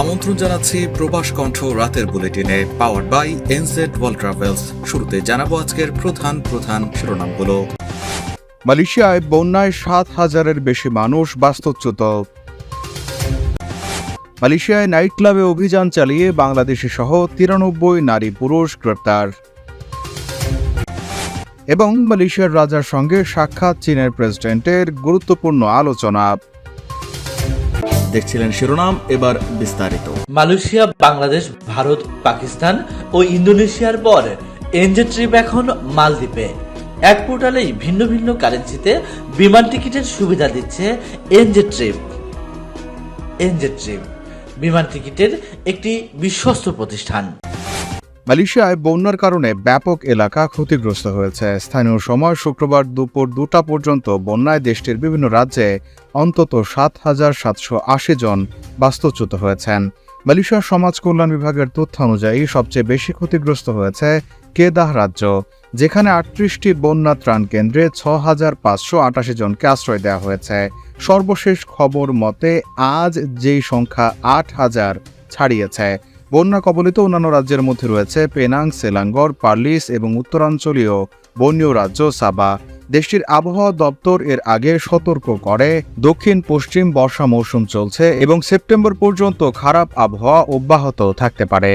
আমন্ত্রণ জানাচ্ছি প্রবাস কণ্ঠ রাতের বুলেটিনে power by NZ world travels শুরুতে জানাব আজকের প্রধান প্রধান শিরোনামগুলো। মালয়েশিয়ায় বন্যায় সাত হাজারের বেশি মানুষ বাস্তুচ্যুত। মালয়েশিয়ায় নাইট ক্লাবে অভিযান চালিয়ে বাংলাদেশি সহ তিরানব্বই নারী পুরুষ গ্রেপ্তার। এবং মালয়েশিয়ার রাজার সঙ্গে সাক্ষাৎ চীনের প্রেসিডেন্টের গুরুত্বপূর্ণ আলোচনা। দেখছিলেন শিরোনাম, এবার বিস্তারিত। মালয়েশিয়া, বাংলাদেশ, ভারত, পাকিস্তান ও ইন্দোনেশিয়ার পর এনজে ট্রিপ এখন মালদ্বীপে। এক পোর্টালেই ভিন্ন ভিন্ন কারেন্সিতে বিমান টিকিটের সুবিধা দিচ্ছে এনজে ট্রিপ। এনজে ট্রিপ, বিমান টিকিটের একটি বিশ্বস্ত প্রতিষ্ঠান। মালয়েশিয়ায় বন্যার কারণে ব্যাপক এলাকা ক্ষতিগ্রস্ত হয়েছে। স্থানীয় সময় শুক্রবার দুপুর দুটা পর্যন্ত বন্যায় দেশটির বিভিন্ন রাজ্যে অন্তত সাত হাজার সাতশো আশি জন বাস্তুচ্যুত হয়েছেন। মালয়েশিয়ার সমাজ কল্যাণ বিভাগের তথ্য অনুযায়ী সবচেয়ে বেশি ক্ষতিগ্রস্ত হয়েছে কেদাহ রাজ্য, যেখানে আটত্রিশটি বন্যা ত্রাণ কেন্দ্রে ছ হাজার পাঁচশো আটাশি জনকে আশ্রয় দেওয়া হয়েছে। সর্বশেষ খবর মতে আজ যেই সংখ্যা আট হাজার ছাড়িয়েছে বন্যা কবলিত অন্যান্য রাজ্যের মধ্যে রয়েছে পেনাং, সেলাঙ্গর, পার্লিস এবং উত্তরাঞ্চলীয় বন্যীয় রাজ্য সাবা। দেশটির আবহাওয়া দপ্তর এর আগে সতর্ক করে, দক্ষিণ পশ্চিম বর্ষা মৌসুম চলছে এবং সেপ্টেম্বর পর্যন্ত খারাপ আবহাওয়া অব্যাহত থাকতে পারে।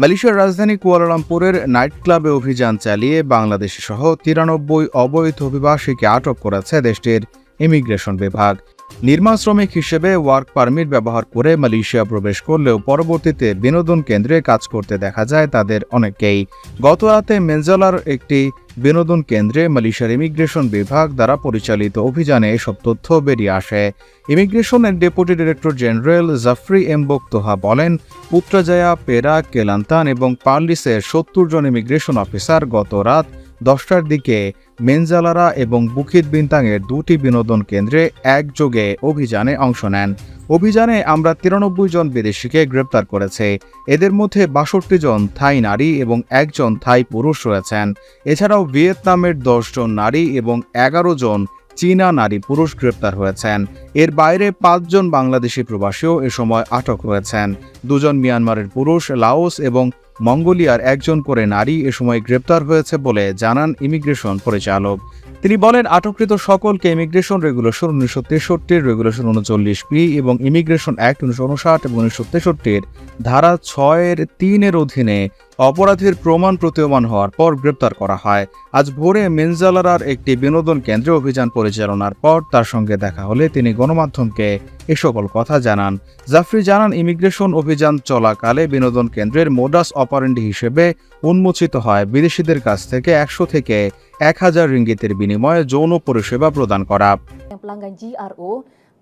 মালয়েশিয়ার রাজধানী কুয়ালালামপুরের নাইট ক্লাবে অভিযান চালিয়ে বাংলাদেশি সহ তিরানব্বই অবৈধ অভিবাসীকে আটক করেছে দেশটির ইমিগ্রেশন বিভাগ। নির্মাণ শ্রমিক হিসেবে ওয়ার্ক পারমিট ব্যবহার করে মালয়েশিয়া প্রবেশ করলেও পরবর্তীতে বিনোদন কেন্দ্রে কাজ করতে দেখা যায় তাদের অনেকেই গত রাতে মেনজালার একটি বিনোদন কেন্দ্রে মালয়েশিয়ার ইমিগ্রেশন বিভাগ দ্বারা পরিচালিত অভিযানে এসব তথ্য বেরিয়ে আসে। ইমিগ্রেশনের deputy director general Zafri M বক্তোহা বলেন, পুত্রাজায়া পেরা কেলান্তান এবং পার্লিসের সত্তর জন ইমিগ্রেশন অফিসার গত রাত দশটার দিকে মেনজালারা এবং বুকিত বিন্তাংয়ের দুটি বিনোদন কেন্দ্রে একযোগে অভিযানে অংশ নেন। অভিযানে আমরা তিরানব্বই জন বিদেশিকে গ্রেপ্তার করেছে। এদের মধ্যে বাষট্টি জন থাই নারী এবং একজন থাই পুরুষ রয়েছেন। এছাড়াও ভিয়েতনামের জন নারী এবং এগারো জন চীনা নারী পুরুষ গ্রেপ্তার হয়েছেন। এর বাইরে পাঁচজন বাংলাদেশি প্রবাসীও এ সময় আটক হয়েছেন দুজন মিয়ানমারের পুরুষ, লাওস এবং মঙ্গোলিয়ার একজন করে নারী এ সময় গ্রেপ্তার হয়েছে বলে জানান ইমিগ্রেশন পরিচালক। তিনি বলেন, আটককৃত সকলকে ইমিগ্রেশন রেগুলেশন উনিশশো তেষট্টির রেগুলেশন উনচল্লিশ পি এবং ইমিগ্রেশন অ্যাক্ট উনিশশো উনষাট এবং উনিশশো তেষট্টির ধারা ছয়ের তিনের অধীনে অপরাধের প্রমাণ প্রতীয়মান হওয়ার পর গ্রেপ্তার করা হয়। আজ ভোরে মেনজালারার একটি বিনোদন কেন্দ্রে অভিযান পরিচালনার পর তার সঙ্গে দেখা হলে তিনি গণমাধ্যমকে এ সকল কথা জানান। জাফরি জানান, ইমিগ্রেশন অভিযান চলাকালে বিনোদন কেন্দ্রের মোডাস অপারেন্ডি হিসেবে উন্মোচিত হয়। বিদেশিদের কাছ থেকে একশো থেকে এক হাজার রিঙ্গিতের বিনিময়ে যৌন পরিষেবা প্রদান করা।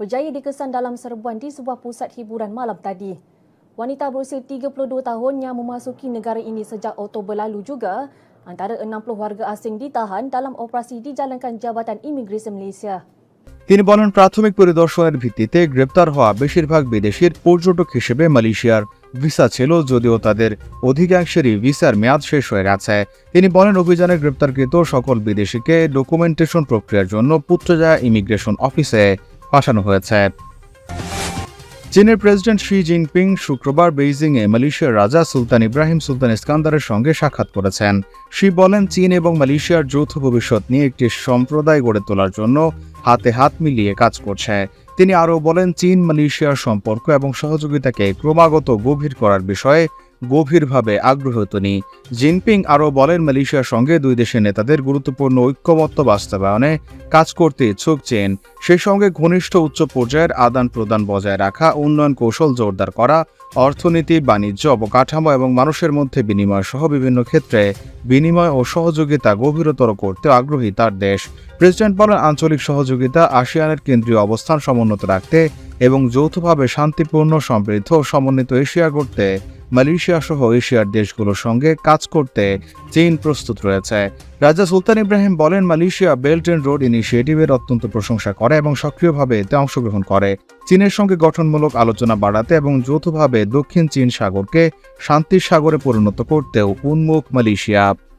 Berjaya dikesan dalam serbuan di sebuah pusat hiburan malam tadi. Wanita berusia 32 tahun yang memasuki negara ini sejak Oktober lalu juga, antara 60 warga asing ditahan dalam operasi dijalankan Jabatan Imigresen Malaysia. বলেন, প্রাথমিক পরিদর্শনের ভিত্তিতে গ্রেপ্তার হওয়া বেশিরভাগ বিদেশির পর্যটক হিসেবে মালয়েশিয়ার ভিসা ছিল, যদিও তাদের অধিকাংশেরই ভিসার মেয়াদ শেষ হয়ে গেছে তিনি বলেন, অভিযানে গ্রেপ্তারকৃত সকল বিদেশিকে ডকুমেন্টেশন প্রক্রিয়ার জন্য পুত্রজায়া ইমিগ্রেশন অফিসে পাঠানো হয়েছে চীনের প্রেসিডেন্ট শি জিনপিং শুক্রবার বেইজিংয়ে মালয়েশিয়ার রাজা সুলতান ইব্রাহিম সুলতান ইস্কান্দারের সঙ্গে সাক্ষাৎ করেছেন। শি বলেন, চীন এবং মালয়েশিয়ার যৌথ ভবিষ্যৎ নিয়ে একটি সম্প্রদায় গড়ে তোলার জন্য হাতে হাত মিলিয়ে কাজ করছে। তিনি আরও বলেন চীন মালয়েশিয়ার সম্পর্ক এবং সহযোগিতাকে ক্রমাগত গভীর করার বিষয়ে গভীরভাবে আগ্রহ তিনি। জিনপিং আরও বলেন, মালয়েশিয়ার সঙ্গে দুই দেশের নেতাদের গুরুত্বপূর্ণ ঐক্যমত্য বাস্তবায়নে কাজ করতে ইচ্ছুক চেন। সেই সঙ্গে ঘনিষ্ঠ উচ্চ পর্যায়ের আদান প্রদান বজায় রাখা, উন্নয়ন কৌশল জোরদার করা, অর্থনীতি, বাণিজ্য, অবকাঠামো এবং মানুষের মধ্যে বিনিময় সহ বিভিন্ন ক্ষেত্রে বিনিময় ও সহযোগিতা গভীরতর করতে আগ্রহী তার দেশ। প্রেসিডেন্ট বলেন, আঞ্চলিক সহযোগিতা আসিয়ানের কেন্দ্রীয় অবস্থান সমুন্নত রাখতে এবং যৌথভাবে শান্তিপূর্ণ, সমৃদ্ধ ও সমন্বিত এশিয়া গড়তে মালয়েশিয়া সহ এশিয়ার দেশগুলোর সঙ্গে কাজ করতে চীন প্রস্তুত রয়েছে। রাজা সুলতান ইব্রাহিম বলেন, মালয়েশিয়া বেল্ট অ্যান্ড রোড ইনিশিয়েটিভের অত্যন্ত প্রশংসা করে এবং সক্রিয়ভাবে এতে অংশগ্রহণ করে। চীনের সঙ্গে গঠনমূলক আলোচনা বাড়াতে এবং যৌথভাবে দক্ষিণ চীন সাগরকে শান্তির সাগরে পরিণত করতেও উন্মুখ মালয়েশিয়া।